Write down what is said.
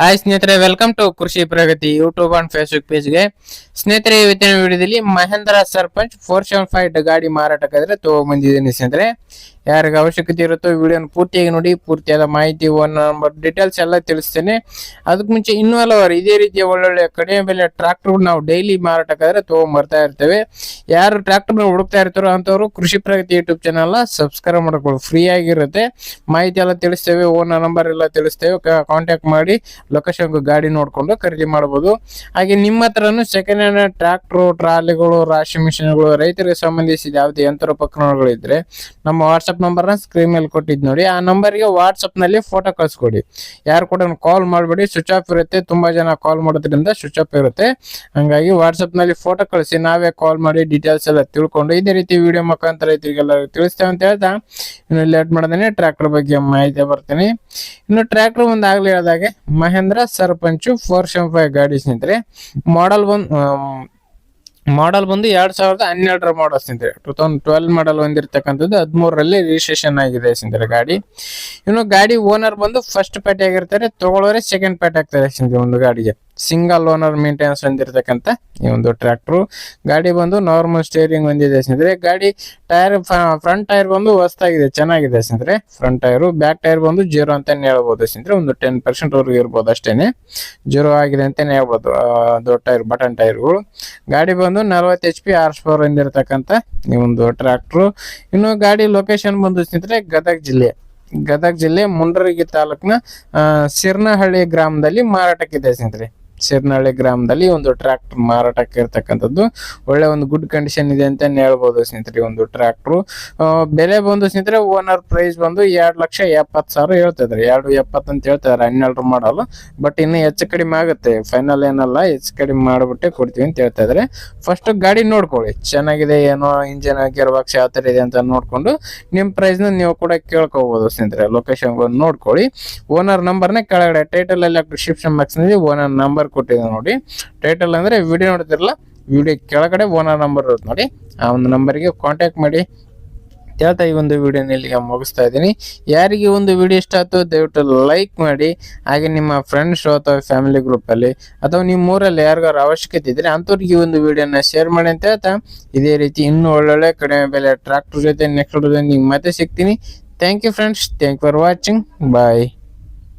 Hi ಸ್ನೇಹಿತರೆ welcome to Krishi Pragati YouTube and Facebook ಪೇಜ್ಗೆ ಸ್ನೇಹಿತರೆ, ಇವತ್ತಿನ ವಿಡಿಯೋದಲ್ಲಿ Mahindra Sarpanch four seven five ಗಾಡಿ ಮಾರಾಟಕ್ಕಾದ್ರೆ ತಗೊಂಡ್ಬಂದಿದ್ದೀನಿ ಸ್ನೇಹಿತರೆ. ಯಾರಿಗೆ ಅವಶ್ಯಕತೆ ಇರುತ್ತೋ ವಿಡಿಯೋನ ಪೂರ್ತಿಯಾಗಿ ನೋಡಿ, ಪೂರ್ತಿಯಾದ ಮಾಹಿತಿ ಒನ್ ನಂಬರ್ ಡೀಟೇಲ್ಸ್ ಎಲ್ಲ ತಿಳಿಸ್ತೇನೆ. ಅದಕ್ಕೆ ಮುಂಚೆ ಇನ್ನೂ ಹಲವಾರು ಇದೇ ರೀತಿಯ ಒಳ್ಳೊಳ್ಳೆ ಕಡಿಮೆ ಬೆಲೆ ಟ್ರಾಕ್ಟರ್ ನಾವು ಡೈಲಿ ಮಾರಾಟಕ್ಕಾದ್ರೆ ತಗೊಂಡ್ಬರ್ತಾ ಇರ್ತೇವೆ. ಯಾರು ಟ್ರಾಕ್ಟರ್ ಹುಡುಕ್ತಾ ಇರ್ತಾರೋ ಅಂಥವ್ರು Krishi Pragati YouTube channel subscribe ಮಾಡ್ಕೊಳ್ಳಿ. ಫ್ರೀ ಆಗಿರುತ್ತೆ. ಮಾಹಿತಿ ಎಲ್ಲ ತಿಳಿಸ್ತೇವೆ ಓನ್ ನಂಬರ್ ಎಲ್ಲ ತಿಳಿಸ್ತೇವೆ ಕಾಂಟ್ಯಾಕ್ಟ್ ಮಾಡಿ ಲೊಕೇಶನ್ ಗಾಡಿ ನೋಡ್ಕೊಂಡು ಖರೀದಿ ಮಾಡಬಹುದು ಹಾಗೆ ನಿಮ್ಮ ಹತ್ರನೂ ಸೆಕೆಂಡ್ ಹ್ಯಾಂಡ್ ಟ್ರಾಕ್ಟರ್ ಟ್ರಾಲಿಗಳು ರಾಶಿ ಮಿಷಿನ್ಗಳು ರೈತರಿಗೆ ಸಂಬಂಧಿಸಿದ ಯಾವುದೇ ಯಂತ್ರೋಪಕರಣಗಳು ನಮ್ಮ ನಮ್ಮ ವಾಟ್ಸ್ಆಪ್ ನಂಬರ್ನ ಸ್ಕ್ರೀನ್ ಮೇಲೆ ಕೊಟ್ಟಿದ್ ನೋಡಿ. ಆ ನಂಬರ್ಗೆ ವಾಟ್ಸಪ್ನಲ್ಲಿ ಫೋಟೋ ಕಳಿಸ್ಕೊಡಿ. ಯಾರು ಕೂಡ ಕಾಲ್ ಮಾಡಬೇಡಿ. ಸ್ವಿಚ್ ಆಫ್ ಇರುತ್ತೆ. ತುಂಬಾ ಜನ ಕಾಲ್ ಮಾಡೋದ್ರಿಂದ ಸ್ವಿಚ್ ಆಫ್ ಇರುತ್ತೆ. ಹಂಗಾಗಿ ವಾಟ್ಸಪ್ನಲ್ಲಿ ಫೋಟೋ ಕಳಿಸಿ, ನಾವೇ ಕಾಲ್ ಮಾಡಿ ಡೀಟೇಲ್ಸ್ ಎಲ್ಲ ತಿಳ್ಕೊಂಡು ಇದೇ ರೀತಿ ವಿಡಿಯೋ ಮುಖಾಂತರ ರೈತರಿಗೆಲ್ಲ ತಿಳಿಸ್ತೇವೆ ಅಂತ ಹೇಳ್ತಾ ಇನ್ನು ಲೇಟ್ ಮಾಡ್ದೇನೆ ಟ್ರ್ಯಾಕ್ಟರ್ ಬಗ್ಗೆ ಮಾಹಿತಿ ಬರ್ತೀನಿ. ಇನ್ನು ಟ್ರ್ಯಾಕ್ಟರ್ ಒಂದು ಆಗ್ಲಿ ಹೇಳಿದಾಗೆ, Mahindra Sarpanch four seven five ಗಾಡಿ ಸ್ನೇಹಿತರೆ ಮಾಡಲ್ ಬಂದು ಮಾಡಲ್ ಬಂದು ಎರಡ್ ಸಾವಿರದ ಹನ್ನೆರಡರ ಮಾಡಲ್ ಸ್ನೇಹಿತರೆ ಟೂ ತೌಸಂಡ್ ಟ್ವೆಲ್ ಮಾಡಲ್ ಹೊಂದಿರತಕ್ಕಂಥದ್ದು ಹದಿಮೂರರಲ್ಲಿ ರಿಜಿಸ್ಟ್ರೇಷನ್ ಆಗಿದೆ ಸಿಂದ್ರೆ ಗಾಡಿ. ಇನ್ನು ಗಾಡಿ ಓನರ್ ಬಂದು ಫಸ್ಟ್ ಪೇಟೆ ಆಗಿರ್ತಾರೆ ತಗೊಳ್ಳೋರೆ ಸೆಕೆಂಡ್ ಪೇಟೆ ಆಗ್ತಾರೆ ಸಿಂದ್ರೆ ಒಂದು ಗಾಡಿಗೆ. ಸಿಂಗಲ್ ಓನರ್ ಮೇಂಟೆನೆನ್ಸ್ ಹೊಂದಿರತಕ್ಕಂಥ ಈ ಒಂದು ಟ್ರ್ಯಾಕ್ಟರ್ ಗಾಡಿ ಬಂದು ನಾರ್ಮಲ್ ಸ್ಟೇರಿಂಗ್ ಹೊಂದಿದೆ ಸ್ನೇಹಿತರೆ. ಗಾಡಿ ಟೈರ್ ಫ್ರಂಟ್ ಟೈರ್ ಬಂದು ಹೊಸ್ತಾಗಿದೆ ಚೆನ್ನಾಗಿದೆ ಸ್ನೇಹಿತರೆ. ಫ್ರಂಟ್ ಟೈರು ಬ್ಯಾಕ್ ಟೈರ್ ಬಂದು ಜೀರೋ ಅಂತಾನೆ ಹೇಳ್ಬೋದು ಸ್ನೇಹಿತರೆ. ಒಂದು ಟೆನ್ ಪರ್ಸೆಂಟ್ ವರೆಗೂ ಇರ್ಬೋದು ಅಷ್ಟೇನೆ. ಜೀರೋ ಆಗಿದೆ ಅಂತಾನೆ ಹೇಳ್ಬೋದು ದೊಡ್ಡ ಟೈರ್ ಬಟನ್ ಟೈರ್ಗಳು. ಗಾಡಿ ಬಂದು ನಲ್ವತ್ತು ಎಚ್ ಪಿ ಆರ್ಸ್ ಪವರ್ ಹೊಂದಿರತಕ್ಕಂಥ ಈ ಒಂದು ಟ್ರ್ಯಾಕ್ಟ್ರು ಇನ್ನು ಗಾಡಿ ಲೊಕೇಶನ್ ಬಂದು ಸ್ನೇಹಿತರೆ, ಗದಗ ಜಿಲ್ಲೆ. ಗದಗ ಜಿಲ್ಲೆ ಮುಂಡರಗಿ ತಾಲೂಕಿನ ಸಿರ್ನಹಳ್ಳಿ ಗ್ರಾಮದಲ್ಲಿ ಮಾರಾಟಕ್ಕಿದೆ ಸ್ನೇಹಿತರೆ. ಸಿರ್ನಹಳ್ಳಿ ಗ್ರಾಮದಲ್ಲಿ ಒಂದು ಟ್ರ್ಯಾಕ್ಟರ್ ಮಾರಾಟಕ್ಕೆ ಇರ್ತಕ್ಕಂಥದ್ದು ಒಳ್ಳೆ ಒಂದು ಗುಡ್ ಕಂಡೀಷನ್ ಇದೆ ಅಂತ ಹೇಳ್ಬೋದು ಸ್ನೇಹಿತರೆ ಒಂದು ಟ್ರ್ಯಾಕ್ಟ್ರು ಬೆಲೆ ಬಂದು ಸ್ನೇಹಿತರೆ ಓನರ್ ಪ್ರೈಸ್ ಬಂದು ಎರಡು ಲಕ್ಷ ಎಪ್ಪತ್ತು ಸಾವಿರ ಹೇಳ್ತಿದ್ದಾರೆ ಎರಡು ಎಪ್ಪತ್ತು ಅಂತ ಹೇಳ್ತಿದ್ದಾರೆ ಹನ್ನೆರಡು ಮಾಡಲು ಬಟ್ ಇನ್ನು ಹೆಚ್ಚು ಕಡಿಮೆ ಆಗುತ್ತೆ. ಫೈನಲ್ ಏನಲ್ಲ, ಹೆಚ್ಚು ಕಡಿಮೆ ಮಾಡಿಬಿಟ್ಟೆ ಕೊಡ್ತೀವಿ ಅಂತ ಹೇಳ್ತಾ ಇದ್ರೆ ಫಸ್ಟ್ ಗಾಡಿ ನೋಡ್ಕೊಳ್ಳಿ. ಚೆನ್ನಾಗಿದೆ ಏನೋ ಇಂಜಿನ್ ಗೇರ್ ಬಾಕ್ಸ್ ಯಾವ ಥರ ಇದೆ ಅಂತ ನೋಡ್ಕೊಂಡು ನಿಮ್ಮ ಪ್ರೈಸ್ನ ನೀವು ಕೂಡ ಕೇಳ್ಕೊಬೋದು ಸ್ನೇಹಿತರೆ. ಲೊಕೇಶನ್ ನೋಡ್ಕೊಳ್ಳಿ. ಓನರ್ ನಂಬರ್ನೇ ಕೆಳಗಡೆ ಟೈಟಲ್ ಎಲ್ಲ ಡಿಸ್ಕ್ರಿಪ್ಷನ್ ಬಾಕ್ಸ್ನಲ್ಲಿ ಓನರ್ ನಂಬರ್ ಕೊಟ್ಟಿದೆ ನೋಡಿ. ಟೈಟಲ್ ಅಂದ್ರೆ ವಿಡಿಯೋ ನೋಡ್ತಿರಲ್ಲ ವಿಡಿಯೋ ಕೆಳಗಡೆ ಓನರ್ ನಂಬರ್ ಇರುತ್ತೆ ನೋಡಿ. ಆ ಒಂದು ನಂಬರಿಗೆ ಕಾಂಟ್ಯಾಕ್ಟ್ ಮಾಡಿ. ಹೇಳ್ತಾ ಈ ಒಂದು ವಿಡಿಯೋನ ಇಲ್ಲಿಗೆ ಮುಗಿಸ್ತಾ ಇದ್ದೀನಿ. ಯಾರಿಗೆ ಒಂದು ವಿಡಿಯೋ ಇಷ್ಟ ಆಯ್ತು, ದಯವಿಟ್ಟು ಲೈಕ್ ಮಾಡಿ. ಹಾಗೆ ನಿಮ್ಮ ಫ್ರೆಂಡ್ಸ್ ಅಥವಾ ಫ್ಯಾಮಿಲಿ ಗ್ರೂಪಲ್ಲಿ ಅಥವಾ ನಿಮ್ಮ ಊರಲ್ಲಿ ಯಾರಿಗಾರು ಅವಶ್ಯಕತೆ ಇದ್ದರೆ ಅಂಥವ್ರಿಗೆ ಈ ಒಂದು ವಿಡಿಯೋನ ಶೇರ್ ಮಾಡಿ ಅಂತ ಹೇಳ್ತಾ ಇದೇ ರೀತಿ ಇನ್ನೂ ಒಳ್ಳೊಳ್ಳೆ ಕಡಿಮೆ ಬೆಲೆ ಟ್ರ್ಯಾಕ್ಟರ್ ಜೊತೆ ನೆಕ್ಸ್ಟ್ ನಿಮ್ಗೆ ಮತ್ತೆ ಸಿಗ್ತೀನಿ. Thank you friends thank for watching bye